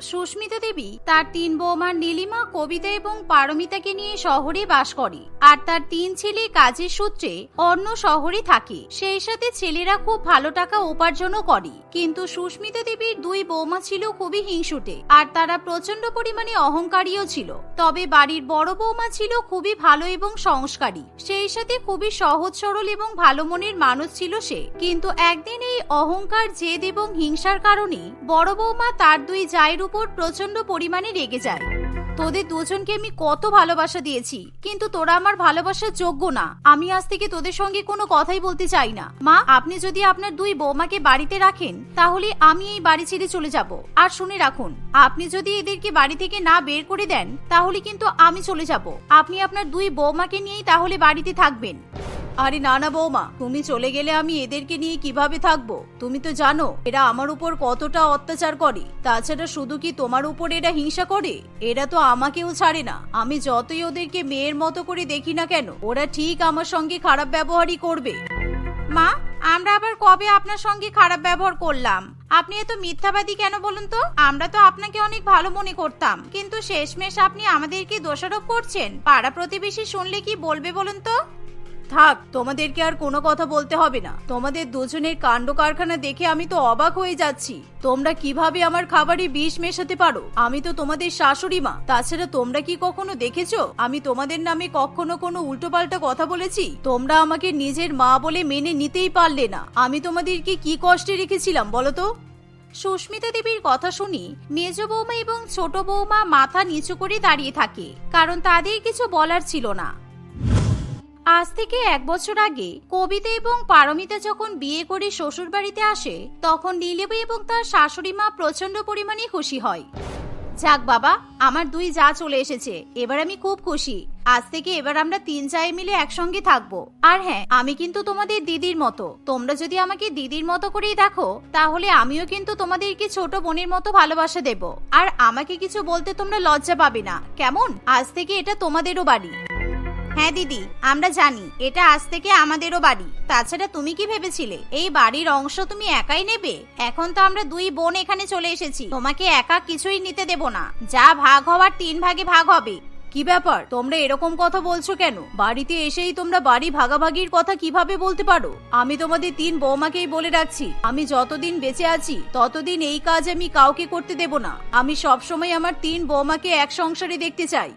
সুস্মিতা দেবী তার তিন বৌমা নীলিমা, কবিতা এবং পারমিতাকে নিয়ে শহরে বাস করে। আর তার তিন ছেলে কাজের সূত্রে অন্য শহরে থাকে। সেই সাথে ছেলেরা খুব ভালো টাকা উপার্জনও করে। কিন্তু সুস্মিতা দেবীর দুই বৌমা ছিল খুবই হিংসুটে। আর তারা প্রচণ্ড পরিমাণে অহংকারীও ছিল। তবে বাড়ির বড় বৌমা ছিল খুবই ভালো এবং সংস্কারী। সেই সাথে খুবই সহজ, সরল এবং ভালো মনের মানুষ ছিল সে। কিন্তু একদিন এই অহংকার, জেদ এবং হিংসার কারণে বড় বৌমা তার দুই জায়ের উপর প্রচণ্ড পরিমাণে রেগে যায়। তোদের দুজনকে আমি কত ভালোবাসা দিয়েছি, কিন্তু তোরা আমার ভালোবাসার যোগ্য না। আমি আজ থেকে তোদের সঙ্গে কোনো কথাই বলতে চাই না। মা, আপনি যদি আপনার দুই বৌমাকে বাড়িতে রাখেন, তাহলে আমি এই বাড়ি ছেড়ে চলে যাব। আর শুনে রাখুন, আপনি যদি এদেরকে বাড়ি থেকে না বের করে দেন, তাহলে কিন্তু আমি চলে যাব। আপনি আপনার দুই বৌমাকে নিয়েই তাহলে বাড়িতে থাকবেন। আরে না না বৌমা, তুমি চলে গেলে আমি এদেরকে নিয়ে কীভাবে থাকব? তুমি তো জানো, এরা আমার উপর কতটা অত্যাচার করে। তাছাড়া শুধু কি তোমার উপর এরা হিংসা করে? এরা তো আমাকেও ছাড়ে না। আমি যতই ওদেরকে মেয়ের মতো করে দেখি না কেন, ওরা ঠিক আমার সঙ্গে খারাপ ব্যবহারই করবে। মা, আমরা আবার কবে আপনার সঙ্গে খারাপ ব্যবহার করলাম? আপনি এত মিথ্যাবাদী কেন বলুন তো? আমরা তো আপনাকে অনেক ভালো মনে করতাম। কিন্তু শেষমেশ আপনি আমাদেরকে দোষারোপ করছেন। পাড়া প্রতিবেশী শুনলে কি বলবে বলুন তো? থাক, তোমাদেরকে আর কোনো কথা বলতে হবে না। তোমাদের দুজনের কাণ্ড কারখানা দেখে আমি তো অবাক হয়ে যাচ্ছি। তোমরা কীভাবে আমার খাবারে বিষ মেশাতে পারো? আমি তো তোমাদের শাশুড়ি মা। তাছাড়া তোমরা কি কখনো দেখেছ? আমি তোমাদের নামে কখনো কোনো উল্টোপাল্টা কথা বলেছি? তোমরা আমাকে নিজের মা বলে মেনে নিতেই পারলে না। আমি তোমাদেরকে কি কষ্টে রেখেছিলাম বলো তো? সুস্মিতা দেবীর কথা শুনি মেজ বৌমা এবং ছোট বৌমা মাথা নিচু করে দাঁড়িয়ে থাকে, কারণ তাদের কিছু বলার ছিল না। আজ থেকে এক বছর আগে কবিতা এবং পারমিতা যখন বিয়ে করে শ্বশুর বাড়িতে আসে, তখন নীলেবু এবং তার শাশুড়ি মা প্রচণ্ড পরিমাণে খুশি হয়। যাক বাবা, আমার দুই যা চলে এসেছে, এবার আমি খুব খুশি। আজ থেকে এবার আমরা তিন চায়ে মিলে একসঙ্গে থাকব। আর হ্যাঁ আমি কিন্তু তোমাদের দিদির মতো। তোমরা যদি আমাকে দিদির মতো করেই দেখো, তাহলে আমিও কিন্তু তোমাদেরকে ছোট বোনের মতো ভালোবাসা দেব। আর আমাকে কিছু বলতে তোমরা লজ্জা পাবে না। কেমন? আজ থেকে এটা তোমাদেরও বাড়ি। হ্যাঁ দিদি, আমরা জানি, এটা আজ থেকে আমাদেরও বাড়ি। তাছাড়া তুমি কি ভেবেছিলে, এই বাড়ির অংশ তুমি একাই নেবে? এখন তো আমরা দুই বোন এখানে চলে এসেছি, তোমাকে একা কিছুই নিতে দেব না। যা ভাগ হওয়ার তিন ভাগে ভাগ হবে। কি ব্যাপার, তোমরা এরকম কথা বলছো কেন? বাড়িতে এসেই তোমরা বাড়ি ভাগাভাগির কথা কীভাবে বলতে পারো? আমি তোমাদের তিন বৌমাকেই বলে রাখছি, আমি যতদিন বেঁচে আছি, ততদিন এই কাজ আমি কাউকে করতে দেব না। আমি সবসময় আমার তিন বৌমাকে এক সংসারে দেখতে চাই।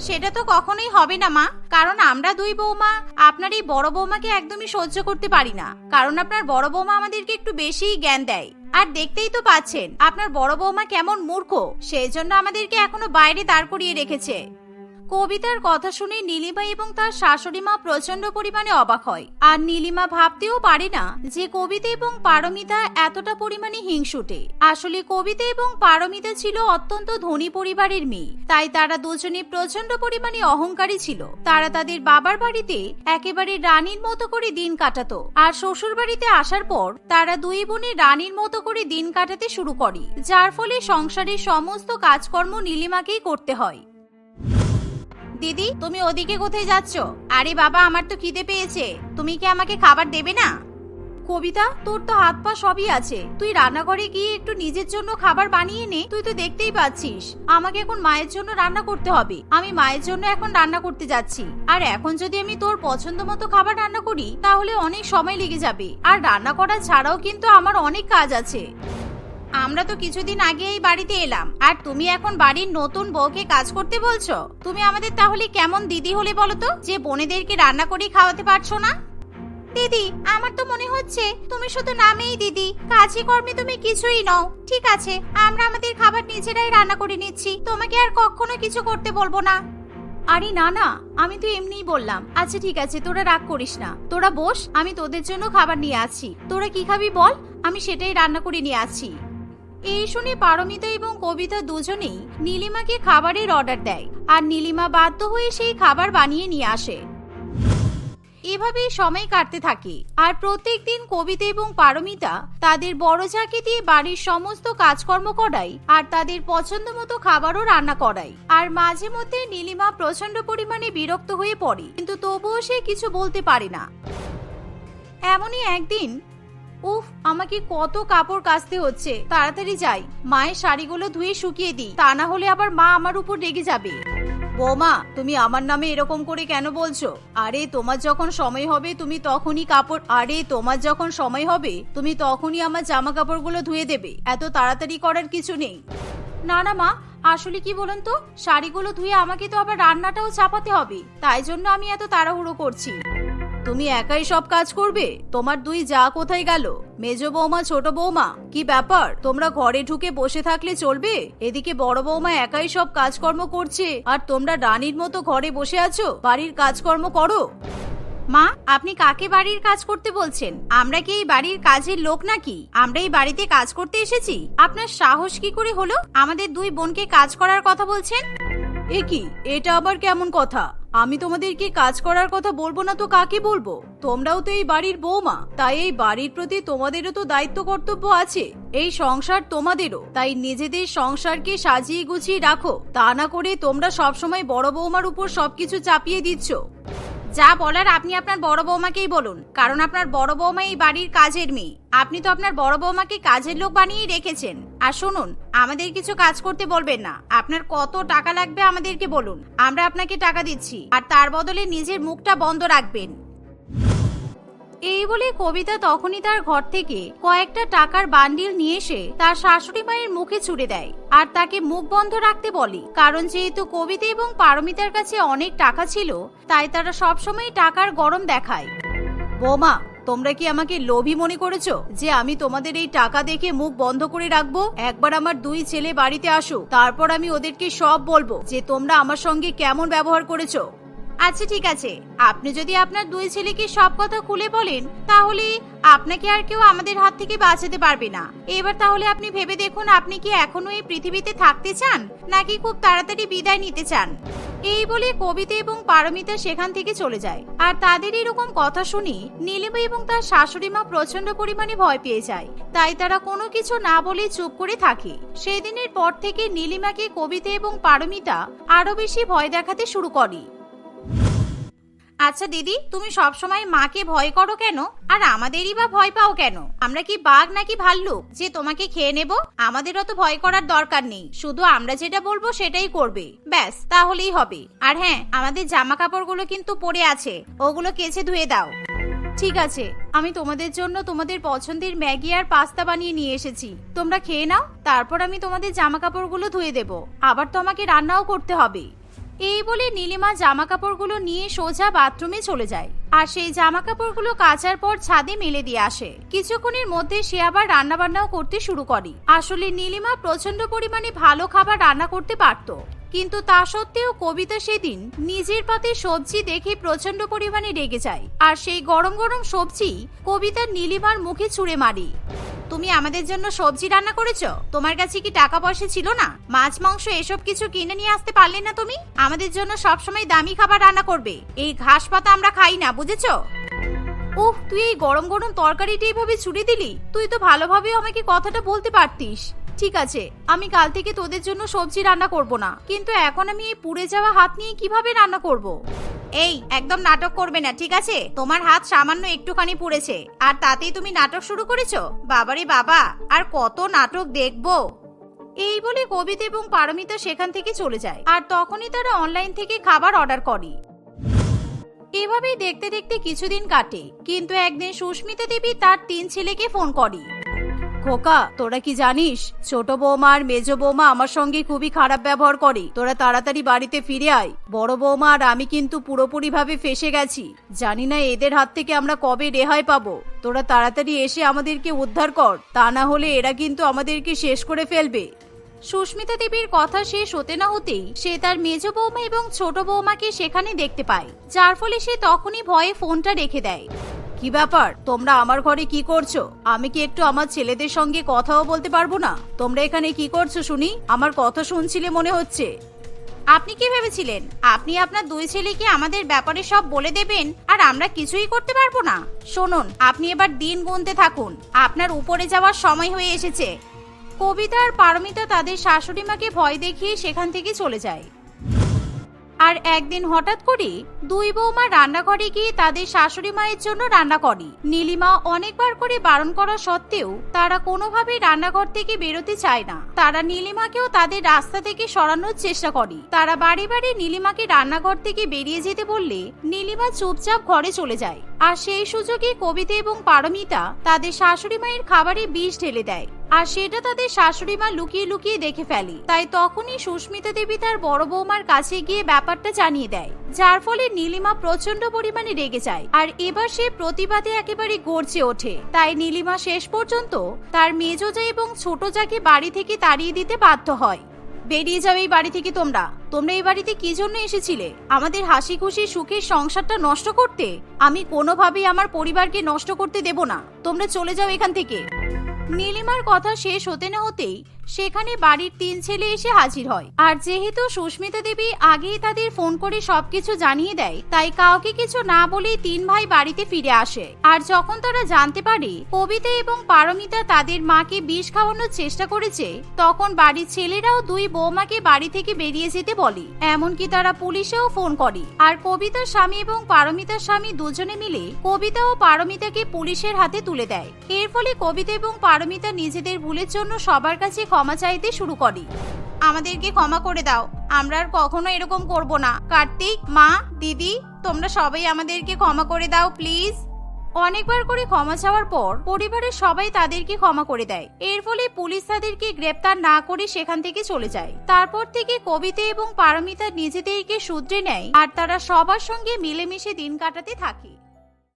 সেটা তো কখনোই হবে না, মা। কারণ আমরা দুই বৌমা, আপনার এই বড় বৌমাকে একদমই সহ্য করতে পারি না। কারণ আপনার বড় বৌমা আমাদেরকে একটু বেশিই জ্ঞান দেয়। আর দেখতেই তো পাচ্ছেন, আপনার বড় বৌমা কেমন মূর্খ, সেই জন্য আমাদেরকে এখনও বাইরে দাঁড় করিয়ে রেখেছে। কবিতার কথা শুনে নীলিমা এবং তার শাশুড়ি মা প্রচণ্ড পরিমাণে অবাক হয়। আর নীলিমা ভাবতেও পারে না যে কবিতা এবং পারমিতা এতটা পরিমাণে হিংসুটে। আসলে কবিতা এবং পারমিতা ছিল অত্যন্ত ধনী পরিবারের মেয়ে। তাই তারা দুজনে প্রচণ্ড পরিমাণে অহংকারী ছিল। তারা তাদের বাবার বাড়িতে একেবারে রানীর মতো করে দিন কাটাতো। আর শ্বশুর বাড়িতে আসার পর তারা দুই বোনে রানীর মতো করে দিন কাটাতে শুরু করে, যার ফলে সংসারের সমস্ত কাজকর্ম নীলিমাকেই করতে হয়। দিদি, তুমি ওদিকে কোথায় যাচ্ছ? আরে বাবা, আমার তো খিদে পেয়েছে। তুমি কি আমাকে খাবার দেবে না? কবিতা, তোর তো হাত পা সবই আছে। তুই রান্নাঘরে গিয়ে একটু নিজের জন্য খাবার বানিয়ে নে, তুই তো দেখতেই পাচ্ছিস। আমাকে এখন মায়ের জন্য রান্না করতে হবে। আমি মায়ের জন্য এখন রান্না করতে যাচ্ছি। আর এখন যদি আমি তোর পছন্দ মতো খাবার রান্না করি, তাহলে অনেক সময় লেগে যাবে। আর রান্না করা ছাড়াও কিন্তু আমার অনেক কাজ আছে। আমরা তো কিছুদিন আগে এই বাড়িতে এলাম। আর তুমি এখন বাড়ির নতুন বউকে কাজ করতে বলছো? তুমি আমাদের তাহলে কেমন দিদি হলে বলো তো? যে বোনেদেরকে রান্না করে খাওয়াতে পারছ না? দিদি, আমার তো মনে হচ্ছে তুমি শুধু নামেই দিদি। কাজে কর্মে তুমি কিছুই নও। ঠিক আছে, আমরা আমাদের খাবার নিজেরাই রান্না করে নিচ্ছি। তোমাকে আর কখনো কিছু করতে বলব না। আরে না না, আমি তো এমনিই বললাম। আচ্ছা ঠিক আছে, তোরা রাগ করিস না। তোরা বস, আমি তোদের জন্য খাবার নিয়ে আসছি। তোরা কি খাবি বল? আমি সেটাই রান্না করে নিয়ে আসছি। এই শুনে পারমিতা এবং কবিতা দুজনেই নীলিমাকে খাবারের অর্ডার দেয় আর নীলিমা বাধ্য হয়ে সেই খাবার বানিয়ে নিয়ে আসে। এভাবেই সময় কাটতে থাকে আর প্রত্যেক দিন কবিতা এবং পারমিতা তাদের বড় ঝাঁকে দিয়ে বাড়ির সমস্ত কাজকর্ম করায় আর তাদের পছন্দ মতো খাবারও রান্না করাই আর মাঝে মধ্যে নীলিমা প্রচণ্ড পরিমাণে বিরক্ত হয়ে পড়ে, কিন্তু তবুও সে কিছু বলতে পারে না। এমনই একদিন উফ, আমাকে কত কাপড় কাচতে হচ্ছে। তাড়াতাড়ি যাই। মায়ের শাড়িগুলো ধুয়ে শুকিয়ে দিই। তা না হলে আবার মা আমার উপর রেগে যাবে। বৌমা, তুমি আমার নামে এরকম করে কেন বলছো? আরে, তোমার যখন সময় হবে, তুমি তখনই কাপড় আরে, তোমার যখন সময় হবে, তুমি তখনই আমার জামা কাপড়গুলো ধুয়ে দেবে। এত তাড়াতাড়ি করার কিছু নেই। না না মা, আসলে কি বলুন তো? শাড়িগুলো ধুয়ে আমাকে তো আবার রান্নাটাও চাপাতে হবে। তাই জন্য আমি এত তাড়াহুড়ো করছি। তুমি একাই সব কাজ করবে? তোমার দুই যা কোথায় গেল? মেজ বৌমা ছোট বৌমা কি ব্যাপার? তোমরা ঘরে ঢুকে বসে থাকলে চলবে? এদিকে বড় বৌমা একাই সব কাজকর্ম করছে। আর তোমরা রানীর মতো ঘরে বসে আছো? বাড়ির কাজকর্ম করো। মা আপনি কাকে বাড়ির কাজ করতে বলছেন? আমরা কি এই বাড়ির কাজের লোক নাকি? আমরা এই বাড়িতে কাজ করতে এসেছি। আপনার সাহস কি করে হলো? আমাদের দুই বোনকে কাজ করার কথা বলছেন? এ কি? এটা আবার কেমন কথা? আমি তোমাদেরকে কাজ করার কথা বলব না তো কাকে বলব? তোমরাও তো এই বাড়ির বৌমা, তাই এই বাড়ির প্রতি তোমাদেরও তো দায়িত্ব কর্তব্য আছে। এই সংসার তোমাদেরও, তাই নিজেদের সংসারকে সাজিয়ে গুছিয়ে রাখো। তা না করে তোমরা সবসময় বড় বৌমার উপর সবকিছু চাপিয়ে দিচ্ছ। যা বলার আপনি আপনার বড় বৌমাকেই বলুন, কারণ আপনার বড় বৌমা এই বাড়ির কাজের মেয়ে। আপনি তো আপনার বড় বৌমাকে কাজের লোক বানিয়েই রেখেছেন। আর শুনুন, আমাদের কিছু কাজ করতে বলবেন না। আপনার কত টাকা লাগবে আমাদেরকে বলুন। আমরা আপনাকে টাকা দিচ্ছি, আর তার বদলে নিজের মুখটা বন্ধ রাখবেন। এই বলে কবিতা তখনই তার ঘর থেকে কয়েকটা টাকার বান্ডিল নিয়ে এসে তার শাশুড়ি মায়ের মুখে ছুড়ে দেয় আর তাকে মুখ বন্ধ রাখতে বলে। কারণ যেহেতু কবিতা এবং পারমিতার কাছে অনেক টাকা ছিল, তাই তারা সবসময় টাকার গরম দেখায়। বোমা, তোমরা কি আমাকে লোভী মনে করেছ যে আমি তোমাদের এই টাকা দেখে মুখ বন্ধ করে রাখব? একবার আমার দুই ছেলে বাড়িতে আসো, তারপর আমি ওদেরকে সব বলব যে তোমরা আমার সঙ্গে কেমন ব্যবহার করেছ। আচ্ছা ঠিক আছে। আপনি যদি আপনার দুই ছেলেকে সব কথা খুলে বলেন, তাহলে আপনাকে আর কেউ আমাদের হাত থেকে বাঁচাতে পারবে না। এবার তাহলে আপনি ভেবে দেখুন, আপনি কি এখনও এই পৃথিবীতে থাকতে চান, নাকি খুব তাড়াতাড়ি বিদায় নিতে চান? এই বলে কবিতা এবং পারমিতা সেখান থেকে চলে যায়। আর তাদের এরকম কথা শুনি নীলিমা এবং তার শাশুড়ি মা প্রচণ্ড পরিমাণে ভয় পেয়ে যায়। তাই তারা কোনো কিছু না বলে চুপ করে থাকে। সেই দিনের পর থেকে নীলিমাকে কবিতা এবং পারমিতা আরও বেশি ভয় দেখাতে শুরু করে। আচ্ছা দিদি, তুমি সবসময় মাকে ভয় করো কেন? আর আমাদেরই বা ভয় পাও কেন? আমরা কি বাঘ নাকি ভাল্লুক? যে তোমাকে খেয়ে নেব আমাদের অত ভয় করার দরকার নেই। শুধু আমরা যেটা বলব সেটাই করবে। ব্যাস, তাহলেই হবে। আর হ্যাঁ আমাদের জামা কাপড়গুলো কিন্তু পড়ে আছে। ওগুলো কেচে ধুয়ে দাও। ঠিক আছে, আমি তোমাদের জন্য তোমাদের পছন্দের ম্যাগি আর পাস্তা বানিয়ে নিয়ে এসেছি। তোমরা খেয়ে নাও, তারপর আমি তোমাদের জামা কাপড়গুলো ধুয়ে দেব। আবার তো আমাকে রান্নাও করতে হবে। এই বলে নীলিমা জামা কাপড়গুলো নিয়ে সোজা বাথরুমে চলে যায়। আর সেই জামা কাপড়গুলো কাচার পর ছাদে মেলে দিয়ে আসে। কিছুক্ষণের মধ্যে সে আবার রান্না বান্নাও করতে শুরু করে। আসলে নীলিমা প্রচণ্ড পরিমাণে ভালো খাবার রান্না করতে পারত। কিন্তু তা সত্ত্বেও কবিতা সেদিন নিজের পাতে সবজি দেখে প্রচণ্ড পরিমাণে রেগে যায়। আর সেই গরম গরম সবজি কবিতা নীলিমার মুখে ছুঁড়ে মারি। তুমি আমাদের জন্য সবজি রান্না করেছ? তোমার কাছে কি টাকা পয়সা ছিল না? মাছ, মাংস, এসব কিছু কিনে নিয়ে আসতে পারলে না তুমি? আমাদের জন্য সবসময় দামি খাবার রান্না করবে। এই ঘাস পাতা আমরা খাই না, বুঝেছ? উফ, তুই এই গরম গরম তরকারিটা এইভাবে ছুড়ে দিলি? তুই তো ভালোভাবে আমাকে কথাটা বলতে পারতিস। ঠিক আছে, আমি কাল থেকে তোদের জন্য সবজি রান্না করব না। কিন্তু এখন আমি এই পুড়ে যাওয়া হাত নিয়ে কীভাবে রান্না করব? এই, একদম নাটক করবে না, ঠিক আছে? তোমার হাত সামান্য একটুখানি পুড়েছে, আর তাতেই তুমি নাটক শুরু করেছ? বাবারে বাবা, আর কত নাটক দেখব? এই বলে কবিতা এবং পারমিতা সেখান থেকে চলে যায়, আর তখনই তারা অনলাইন থেকে খাবার অর্ডার করে। এভাবেই দেখতে দেখতে কিছুদিন কাটে, কিন্তু একদিন সুস্মিতা দেবী তার তিন ছেলেকে ফোন করে। খোকা, তোরা কি জানিস? ছোট বৌমা আর মেজ বৌমা আমার সঙ্গে খুবই খারাপ ব্যবহার করে। তোরা তাড়াতাড়ি বাড়িতে ফিরে আয়। বড় বৌমা আর আমি কিন্তু পুরোপুরি ভাবে ফেসে গেছি। জানি না এদের হাত থেকে আমরা কবে রেহাই পাবো। তোরা তাড়াতাড়ি এসে আমাদেরকে উদ্ধার কর। তা না হলে এরা কিন্তু আমাদেরকে শেষ করে ফেলবে। সুস্মিতা দেবীর কথা শেষ হতে না হতেই সে তার মেজ বৌমা এবং ছোট বৌমাকে সেখানে দেখতে পায়। যার ফলে সে তখনই ভয়ে ফোনটা রেখে দেয়। কি ব্যাপার? তোমরা আমার ঘরে কি করছ? আমি কি একটু আমার ছেলেদের সঙ্গে কথাও বলতে পারব না? তোমরা এখানে কি করছ শুনি? আমার কথা শুনছিলে মনে হচ্ছে। আপনি কি ভেবেছিলেন? আপনি আপনার দুই ছেলেকে আমাদের ব্যাপারে সব বলে দেবেন আর আমরা কিছুই করতে পারব না? শুনুন, আপনি এবার দিন গুনতে থাকুন। আপনার উপরে যাওয়ার সময় হয়ে এসেছে। কবিতা আর পারমিতা তাদের শাশুড়ি মাকে ভয় দেখিয়ে সেখান থেকে চলে যায়। আর একদিন হঠাৎ করে দুই বৌমা রান্নাঘরে গিয়ে তাদের শাশুড়ি মায়ের জন্য রান্না করে। নীলিমা অনেকবার করে বারণ করা সত্ত্বেও তারা কোনোভাবেই রান্নাঘর থেকে বেরোতে চায় না। তারা নীলিমাকেও তাদের রাস্তা থেকে সরানোর চেষ্টা করে। তারা বাড়ি বাড়ি নীলিমাকে রান্নাঘর থেকে বেরিয়ে যেতে বললে নীলিমা চুপচাপ ঘরে চলে যায়। আর সেই সুযোগে কবিতা এবং পারমিতা তাদের শাশুড়ি মায়ের খাবারে বিষ ঢেলে দেয়। আর সেটা তাদের শাশুড়ি মা লুকিয়ে লুকিয়ে দেখে ফেলে। তাই তখনই সুস্মিতা দেবী তার বড় বৌমার কাছে গিয়ে ব্যাপারটা জানিয়ে দেয়। যার ফলে নীলিমা প্রচণ্ড পরিমাণে রেগে যায়। আর এবার সে প্রতিবাদে একেবারে গর্জে ওঠে। তাই নীলিমা শেষ পর্যন্ত তার মেজোজা এবং ছোট যাকে বাড়ি থেকে তাড়িয়ে দিতে বাধ্য হয়। বেরিয়ে যাবে এই বাড়ি থেকে তোমরা। তোমরা এই বাড়িতে কি জন্য এসেছিলে? আমাদের হাসি খুশি সুখের সংসারটা নষ্ট করতে? আমি কোনোভাবেই আমার পরিবারকে নষ্ট করতে দেব না। তোমরা চলে যাও এখান থেকে। নীলিমার কথা শেষ হতে না হতেই সেখানে বাড়ির তিন ছেলে এসে হাজির হয়। আর যেহেতু সুস্মিতা দেবী আগেই তাদের ফোন করে সবকিছু জানিয়ে দেয়, তাই কাউকে কিছু না বলেই তিন ভাই বাড়িতে ফিরে আসে। আর যখন তারা জানতে পারে কবিতা এবং পারমিতা তাদের মাকে বিষ খাওয়ানোর চেষ্টা করেছে, তখন বাড়ির ছেলেরাও দুই বৌমাকে বাড়ি থেকে বেরিয়ে যেতে বলে। এমনকি তারা পুলিশেও ফোন করে। আর কবিতার স্বামী এবং পারমিতার স্বামী দুজনে মিলে কবিতা ও পারমিতাকে পুলিশের হাতে তুলে দেয়। এর ফলে কবিতা এবং পারমিতা নিজেদের ভুলের জন্য সবার কাছে ক্ষমা চাইতে শুরু করে। আমাদেরকে ক্ষমা করে দাও। আমরা আর কখনো এরকম করব না। কার্তিক, মা, দিদি, তোমরা সবাই আমাদেরকে ক্ষমা করে দাও, প্লিজ। অনেকবার করে ক্ষমা চাওয়ার পর পরিবারের সবাই তাদেরকে ক্ষমা করে দেয়। এর ফলে পুলিশ তাদেরকে গ্রেপ্তার না করে সেখান থেকে চলে যায়। তারপর থেকে কবিতা এবং পারমিতা নিজেদেরকে শুধরে নেয় আর তারা সবার সঙ্গে মিলেমিশে দিন কাটাতে থাকে।